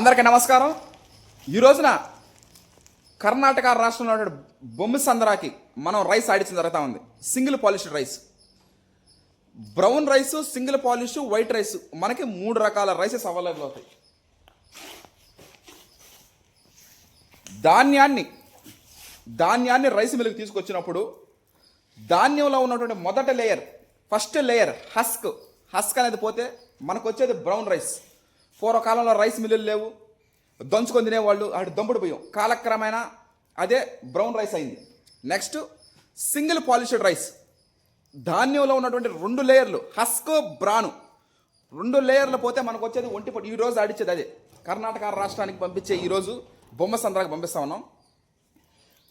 అందరికీ నమస్కారం. ఈ రోజున కర్ణాటక రాష్ట్రంలో బొమ్మ సందరాకి మనం రైస్ ఆడించడం జరుగుతూ ఉంది. Single polished rice. Brown rice single polish white rice మనకి మూడు రకాల రైసెస్ అవైలబుల్ అవుతాయి. ధాన్యాన్ని ధాన్యాన్ని రైస్ మిల్కి తీసుకొచ్చినప్పుడు ధాన్యంలో ఉన్నటువంటి మొదటి layer first layer husk husk అనేది పోతే మనకు వచ్చేది బ్రౌన్ రైస్. పూర్వకాలంలో రైస్ మిల్లులు లేవు. దంచుకొని తినేవాళ్ళు. అటు దంపుడు బియ్యం కాలక్రమేణా అదే బ్రౌన్ రైస్ అయింది. Next single polished rice. ధాన్యంలో ఉన్నటువంటి రెండు లేయర్లు హస్క్ బ్రాను. రెండు లేయర్లు పోతే మనకు వచ్చేది ఒంటిపట్టు ఈ రోజు ఆడిచ్చేది అదే. కర్ణాటక రాష్ట్రానికి పంపించే ఈరోజు బొమ్మ సంద్రానికి పంపిస్తా ఉన్నాం.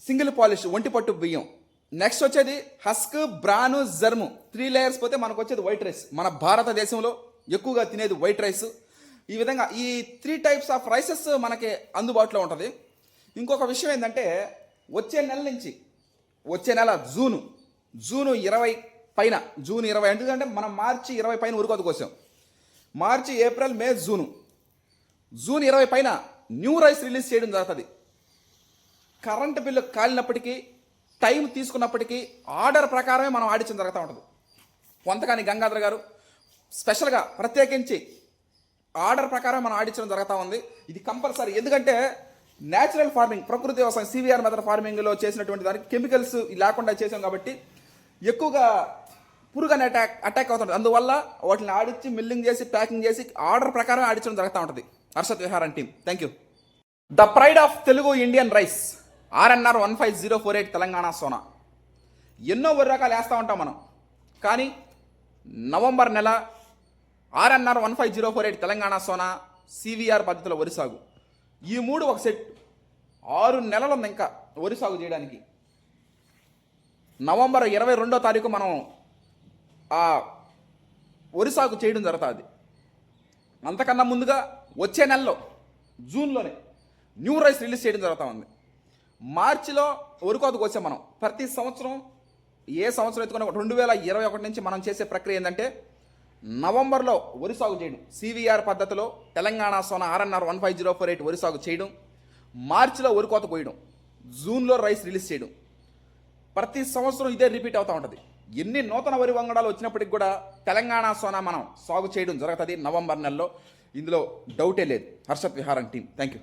సింగిల్ పాలిష్ ఒంటి పట్టు బియ్యం. నెక్స్ట్ వచ్చేది husk bran germ. Three layers పోతే మనకు వచ్చేది వైట్ రైస్. మన భారతదేశంలో ఎక్కువగా తినేది వైట్ రైస్. ఈ విధంగా ఈ త్రీ టైప్స్ ఆఫ్ రైసెస్ మనకి అందుబాటులో ఉంటుంది. ఇంకొక విషయం ఏంటంటే వచ్చే నెల నుంచి వచ్చే నెల జూను జూను ఇరవై పైన జూన్ ఇరవై ఎందుకంటే మనం మార్చి ఇరవై పైన ఉరుకోత మార్చి ఏప్రిల్ మే జూను. జూన్ ఇరవై పైన న్యూ రైస్ రిలీజ్ చేయడం జరుగుతుంది. కరెంట్ బిల్లు కాలినప్పటికీ టైం తీసుకున్నప్పటికీ ఆర్డర్ ప్రకారమే మనం ఆడించడం జరుగుతూ ఉంటుంది. పొంతకాని గంగాధర్ గారు స్పెషల్గా ప్రత్యేకించి ఆర్డర్ ప్రకారం మనం ఆడించడం జరుగుతూ ఉంది. ఇది కంపల్సరీ. ఎందుకంటే న్యాచురల్ ఫార్మింగ్ ప్రకృతి వ్యవసాయం సివిఆర్ మెథడ్ ఫార్మింగ్లో చేసినటువంటి దానికి కెమికల్స్ లేకుండా చేసాం కాబట్టి ఎక్కువగా పురుగు అనే అటాక్ అటాక్ అవుతుంది అందువల్ల వాటిని ఆడించి మిల్లింగ్ చేసి ప్యాకింగ్ చేసి ఆర్డర్ ప్రకారం ఆడించడం జరుగుతూ ఉంటుంది. Harshat Viharan team thank you the pride of Telugu Indian rice RNR one five zero four eight Telangana Sona. ఎన్నో వరి రకాలు వేస్తూ ఉంటాం మనం. కానీ నవంబర్ నెల RNR one five zero four eight Telangana Sona CVR పద్ధతిలో వరి సాగు. ఈ మూడు ఒక సెట్. ఆరు నెలలు ఉంది ఇంకా వరి సాగు చేయడానికి. నవంబర్ ఇరవై రెండో తారీఖు మనం ఆ వరి సాగు చేయడం జరుగుతుంది. అంతకన్నా ముందుగా వచ్చే నెలలో జూన్లోనే న్యూ రైస్ రిలీజ్ చేయడం జరుగుతూ ఉంది. మార్చిలో వరికోతకు వచ్చాం మనం. ప్రతి సంవత్సరం ఏ సంవత్సరం ఎత్తుకున్నా రెండు వేల ఇరవై ఒకటి నుంచి మనం చేసే ప్రక్రియ ఏంటంటే నవంబర్లో వరి సాగు చేయడం. సివిఆర్ పద్ధతిలో Telangana Sona RNR one five zero four eight వరి సాగు చేయడం. మార్చిలో వరి కోత కోయడం జూన్లో రైస్ రిలీజ్ చేయడం. ప్రతి సంవత్సరం ఇదే రిపీట్ అవుతూ ఉంటుంది. ఎన్ని నూతన వరి వంగడాలు వచ్చినప్పటికి కూడా తెలంగాణ సోనా మనం సాగు చేయడం జరుగుతుంది నవంబర్ నెలలో. ఇందులో డౌటే లేదు. హర్షత్ విహారం టీం థ్యాంక్ యూ